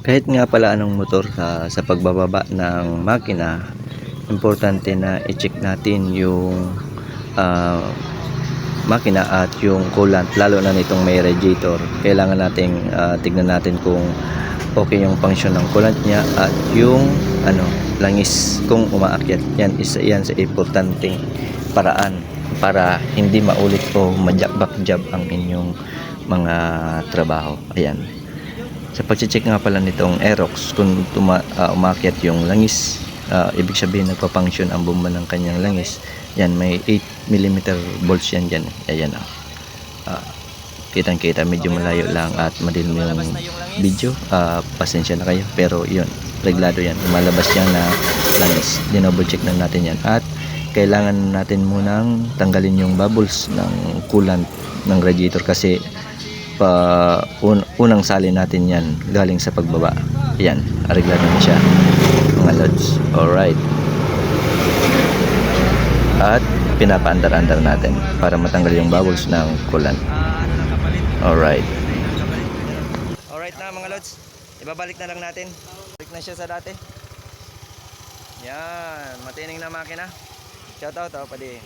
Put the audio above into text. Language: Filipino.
Kahit nga pala anong motor sa, sa pagbababa ng makina, importante na i-check natin yung ah, makina at yung coolant lalo na nitong may radiator. Kailangan nating ah, tignan natin kung okay yung function ng coolant niya at yung ano langis kung umaakyat. Yan isa yan sa importanteng paraan para hindi maulit o majabak-jab ang inyong mga trabaho. Ayan. Sa pag-check nga pala nitong Aerox, kung tuma, ah, umakyat yung langis, ah, ibig sabihin nagpa-function ang bomba ng kanyang langis. Yan, may 8 mm bolts yan dyan. Ayan ah. Ah, kitang-kita, medyo malayo lang at madilim yung video. Ah, pasensya na kayo. Pero yun, reglado yan. Lumalabas yan na langis. Dinoble check na natin yan. At kailangan natin munang tanggalin yung bubbles ng coolant ng radiator kasi pa un- unang salin natin yan galing sa pagbaba. Yan areglado na siya mga lods. Alright. At pinapaandar-andar natin para matanggal yung bubbles ng coolant alright. Alright na mga lods. Ibabalik na lang natin. Balik na siya sa dati. Yan matining na makina. Shout out oh pwede